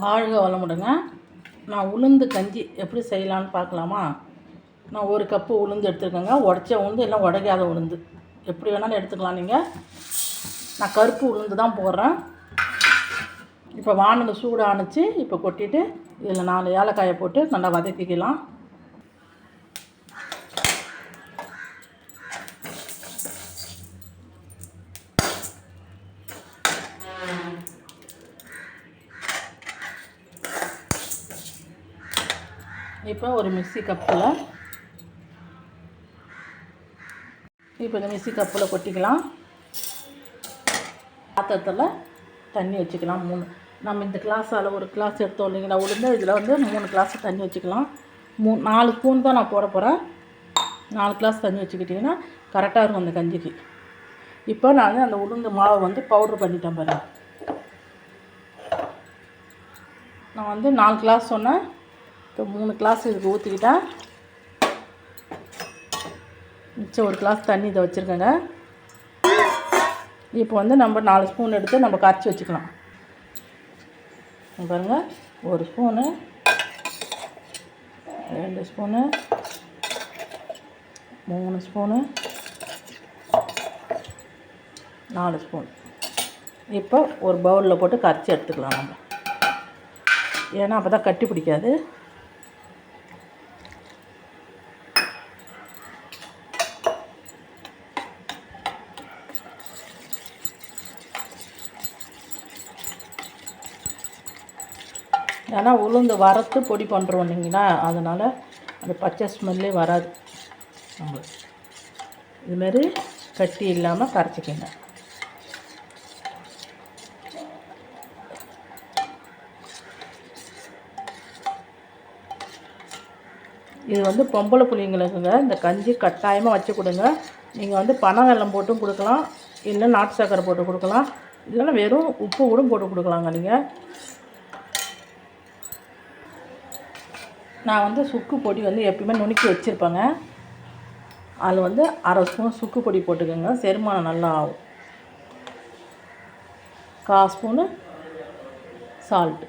வாழ்க வளமுடுங்க. நான் உளுந்து கஞ்சி எப்படி செய்யலான்னு பார்க்கலாமா? நான் ஒரு கப்பு உளுந்து எடுத்துருக்கேங்க. உடச்ச உளுந்து இல்லை உடைக்காத உளுந்து. எப்படி வேணாலும் எடுத்துக்கலாம் நீங்கள் நான் கருப்பு உளுந்து தான் போடுறேன். இப்போ வானல் சூடு ஆணுச்சு இப்போ கொட்டிட்டு இதில் நாலு ஏலக்காயை போட்டு நல்லா வதக்கிக்கலாம். இப்போ ஒரு மிக்சி கப்பில் இப்போ இந்த மிக்சி கப்பில் கொட்டிக்கலாம். பாத்திரத்தில் தண்ணி வச்சுக்கலாம். மூணு. நம்ம இந்த கிளாஸ் அளவு ஒரு கிளாஸ் எடுத்தோம் இல்லைங்களா? உளுந்து இதில் வந்து மூணு கிளாஸ் தண்ணி வச்சுக்கலாம். மூ நாலு ஸ்பூன் தான் நான் போட போகிறேன் நாலு கிளாஸ் தண்ணி வச்சுக்கிட்டிங்கன்னா கரெக்டாக இருக்கும் அந்த கஞ்சிக்கு. இப்போ நான் அந்த உளுந்து மாவை வந்து பவுட்ரு பண்ணிட்டேன் பாருங்கள் நான் வந்து நாலு கிளாஸ் சொன்னேன். இப்போ மூணு கிளாஸ் இதுக்கு ஊற்றிக்கிட்டேன் மிச்சம் ஒரு கிளாஸ் தண்ணி இதை வச்சுருக்கேங்க. இப்போ வந்து நம்ம நாலு ஸ்பூன் எடுத்து நம்ம கரைச்சி வச்சுக்கலாம். பாருங்கள் பாருங்க ஒரு ஸ்பூனு ரெண்டு ஸ்பூனு மூணு ஸ்பூனு நாலு ஸ்பூன். இப்போ ஒரு பவுலில் போட்டு கரைச்சி எடுத்துக்கலாம் நம்ம. ஏன்னா அப்போ தான் கட்டி பிடிக்காது. ஏன்னா உளுந்து வறுத்து பொடி பண்ணுறோம் இல்லைங்களா? அதனால் அந்த பச்சை ஸ்மெல்லே வராது நம்மளுக்கு. இதுமாரி கட்டி இல்லாமல் கரைச்சிக்கங்க. இது வந்து பொம்பளை புள்ளிங்களுக்குங்க இந்த கஞ்சி கட்டாயமாக வச்சு கொடுங்க. நீங்கள் வந்து பனை வெல்லம் போட்டும் கொடுக்கலாம் இல்லை நாட்டு சர்க்கரை போட்டு கொடுக்கலாம். இல்லைன்னா வெறும் உப்பு கூட போட்டு கொடுக்கலாங்க நீங்கள் நான் வந்து சுக்கு பொடி வந்து எப்பயுமே நுணுக்கி வச்சுருப்பேங்க. அதில் வந்து அரை ஸ்பூன் சுக்கு பொடி போட்டுக்கோங்க. செரிமானம் நல்லா ஆகும். கால் ஸ்பூனு சால்ட்டு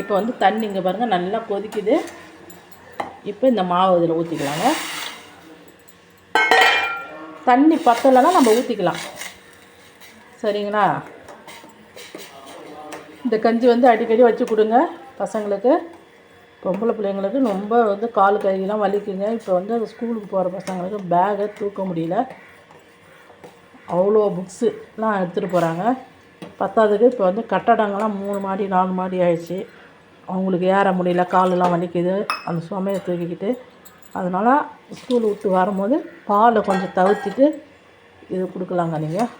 இப்போ வந்து தண்ணி இங்கே பாருங்கள் நல்லா கொதிக்குது. இப்போ இந்த மாவு இதில் ஊற்றிக்கலாங்க தண்ணி பத்தலைன்னா நம்ம ஊற்றிக்கலாம் சரிங்களா? இந்த கஞ்சி வந்து அடிக்கடி வச்சு கொடுங்க பசங்களுக்கு. பொம்பளை பிள்ளைங்களுக்கு ரொம்ப வந்து கால் கையெல்லாம் வலிக்குங்க. இப்போ வந்து அது ஸ்கூலுக்கு போகிற பசங்களுக்கு பேகை தூக்க முடியல. அவ்வளோ புக்ஸுலாம் எடுத்துகிட்டு போகிறாங்க பத்தாவதுக்கு இப்போ வந்து கட்டடங்கள்லாம் மூணு மாடி நாலு மாடி ஆயிடுச்சு. அவங்களுக்கு ஏற முடியல காலெல்லாம் வலிக்குது. அந்த சுமையை தூக்கிக்கிட்டு. அதனால் ஸ்கூல் விட்டு வரும்போது பாலை கொஞ்சம் தவிர்த்துட்டு இது கொடுக்கலாங்க நீங்கள்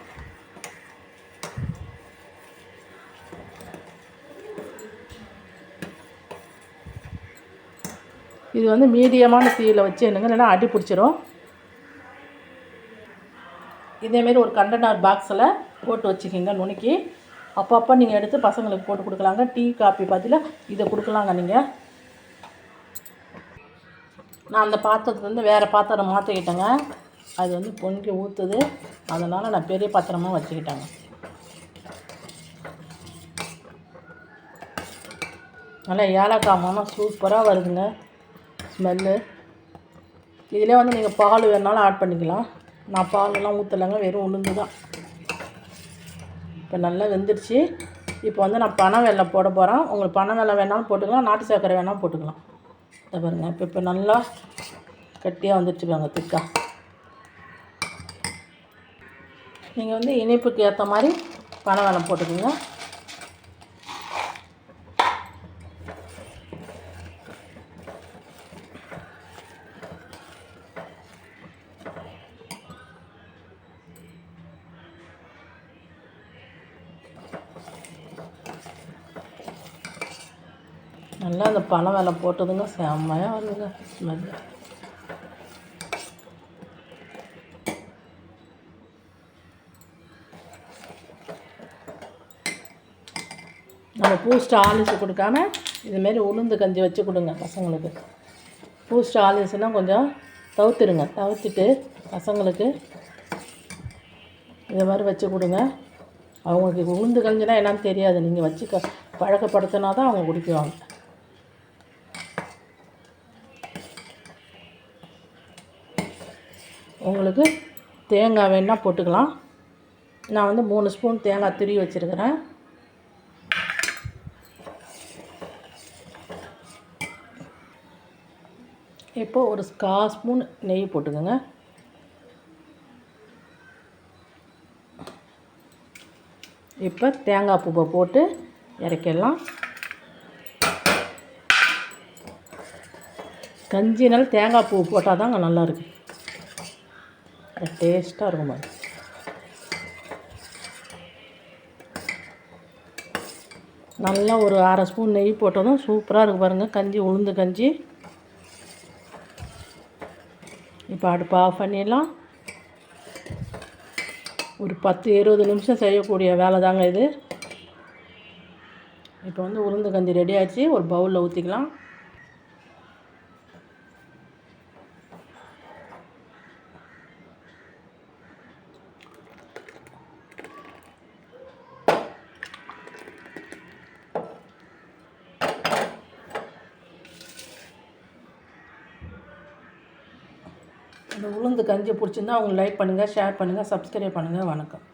இது வந்து மீடியமான தீயில் வச்சு என்னங்க இல்லைன்னா அடி பிடிச்சிரும். இதேமாரி ஒரு கண்டெய்னர் பாக்ஸில் போட்டு வச்சுக்கிங்க நுணுக்கி. அப்பப்போ நீங்கள் எடுத்து பசங்களுக்கு போட்டு கொடுக்கலாங்க. டீ காப்பி பதிலாக இதை கொடுக்கலாங்க நீங்கள் நான் அந்த பாத்திரத்துலேருந்து வேறு பாத்திரம் மாற்றிக்கிட்டேங்க அது வந்து பொங்கி ஊற்றுது அதனால் நான் பெரிய பாத்திரமாக வச்சுக்கிட்டேங்க. நல்லா ஏலக்காய் மனம் சூப்பராக வருதுங்க. ஸ்மெல்லு. இதிலே வந்து நீங்கள் பால் வேணாலும் ஆட் பண்ணிக்கலாம். நான் பாலெல்லாம் ஊற்றலைங்க வெறும் உளுந்து தான். இப்போ நல்லா வெந்துடுச்சு இப்போ வந்து நான் பனை வெள்ளை போட போகிறேன் உங்களுக்கு பனை வெள்ளை வேணாலும் போட்டுக்கலாம் நாட்டு சர்க்கரை வேணாலும் போட்டுக்கலாம். இதை பாருங்கள் இப்போ இப்போ நல்லா கட்டியாக வந்துடுச்சு பாருங்க திக்கா. நீங்கள் வந்து இனிப்புக்கு ஏற்ற மாதிரி பனை வெல்லம் போட்டுக்கோங்க. நல்லா அந்த பனை வேலை போட்டதுங்க செம்மையாக வருதுங்க. ஸ்மெல் நம்ம பூஸ்ட் ஆலிஸ் கொடுக்காம இதுமாரி உளுந்து கஞ்சி வச்சு கொடுங்க பசங்களுக்கு. பூஸ்ட் ஆலிஸ்னால் கொஞ்சம் தவிர்த்துடுங்க தவிர்த்துட்டு பசங்களுக்கு இதை மாதிரி வச்சு கொடுங்க. அவங்களுக்கு உளுந்து கஞ்சினா என்னன்னு தெரியாது. நீங்கள் வச்சு க பழக்கப்படுத்தினா தான் அவங்க குடிக்குவாங்க. உங்களுக்கு தேங்காய் வேணால் போட்டுக்கலாம். நான் வந்து மூணு ஸ்பூன் தேங்காய் துருவி வச்சுருக்கிறேன். இப்போ ஒரு கா ஸ்பூன் நெய் போட்டுக்கோங்க. இப்போ தேங்காய் பூவை போட்டு இறக்கிடலாம். கஞ்சினால் தேங்காய் பூ போட்டால் தாங்க நல்லாயிருக்கு டேஸ்ட்டாக இருக்கும் பாருங்க நல்லா ஒரு அரை ஸ்பூன் நெய் போட்டதும் சூப்பராக இருக்குது பாருங்கள் கஞ்சி உளுந்து கஞ்சி. இப்போ அடுப்பு ஆஃப் பண்ணிடலாம். ஒரு பத்து இருபது நிமிஷம் செய்யக்கூடிய வேலை தாங்க இது. இப்போ வந்து உளுந்து கஞ்சி ரெடி ஆச்சு ஒரு பவுலில் ஊற்றிக்கலாம் இந்த உளுந்து கஞ்சி பிடிச்சிருந்தா அவங்க லைக் பண்ணுங்கள் ஷேர் பண்ணுங்கள் சப்ஸ்கிரைப் பண்ணுங்கள் வணக்கம்.